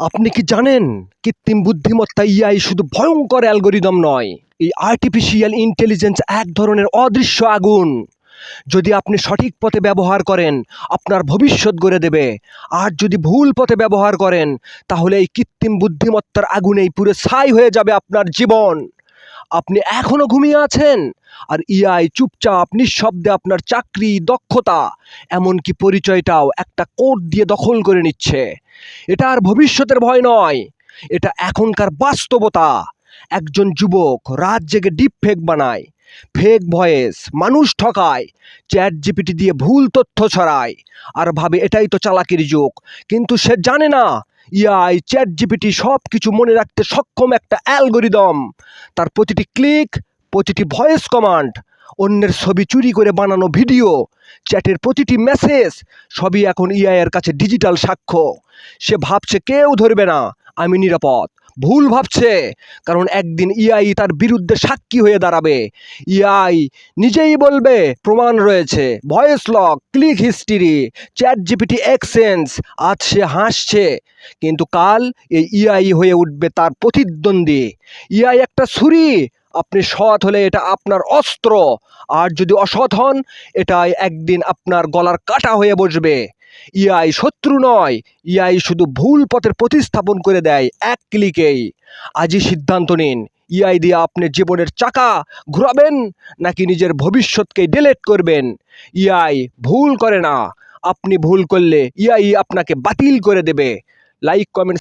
আপনি কি জানেন, কৃত্রিম বুদ্ধিমত্তা ইয়াই শুধু ভয়ঙ্কর অ্যালগোরিদম নয়, এই আর্টিফিশিয়াল ইন্টেলিজেন্স এক ধরনের অদৃশ্য আগুন। যদি আপনি সঠিক পথে ব্যবহার করেন, আপনার ভবিষ্যৎ গড়ে দেবে। আর যদি ভুল পথে ব্যবহার করেন, তাহলে এই কৃত্রিম বুদ্ধিমত্তার আগুনেই পুরো ছাই হয়ে যাবে আপনার জীবন। আপনি এখনও ঘুমিয়ে আছেন? আর ইআই চুপচাপ নিঃশব্দে আপনার চাকরি, দক্ষতা, এমনকি পরিচয়টাও একটা কোড দিয়ে দখল করে নিচ্ছে। এটা আর ভবিষ্যতের ভয় নয়। এটা এখনকার বাস্তবতা। একজন যুবক রাত জেগে ডিপ ফেক বানায়, ফেক ভয়েস, মানুষ ঠকায় চ্যাট জিপিটি দিয়ে ভুল তথ্য ছড়ায়, আর ভাবে এটাই তো চালাকির যুগ। কিন্তু সে জানে না ইআই চ্যাট জিপিটি সব কিছু মনে রাখতে সক্ষম একটা অ্যালগোরিদম। তার প্রতিটি ক্লিক, প্রতিটি ভয়েস কমান্ড, অন্যের ছবি চুরি করে বানানো ভিডিও, চ্যাটের প্রতিটি মেসেজ, সবই এখন ইআইয়ের কাছে ডিজিটাল সাক্ষ্য। সে ভাবছে কেউ ধরবে না, আমি নিরাপদ। ভুল ভাবছে। কারণ একদিন ইআই তার বিরুদ্ধে সাক্ষী হয়ে দাঁড়াবে। ইআই নিজেই বলবে, প্রমাণ রয়েছে। Voice lock, click history chat GPT এক্সেন্স আজ সে হাসছে। কিন্তু কাল এই ইআই হয়ে উঠবে তার প্রতিদ্বন্দ্বী। ইআই একটা ছুরি। আপনি সৎ হলে এটা আপনার অস্ত্র। আর যদি অসৎ হন, এটাই একদিন আপনার গলার কাটা হয়ে বসবে। ইআই শত্রু নয় ইআই শুধু ভুল পথের প্রতিস্থাপন করে দেয় এক ক্লিকেই। আজই সিদ্ধান্ত নিন ইআই দিয়ে আপনি জীবনের চাকা ঘুরাবেন নাকি নিজের ভবিষ্যৎকে ডিলেট করবেন? ইআই ভুল করে না, আপনি ভুল করলে ইআই আপনাকে বাতিল করে দেবে। Like, comment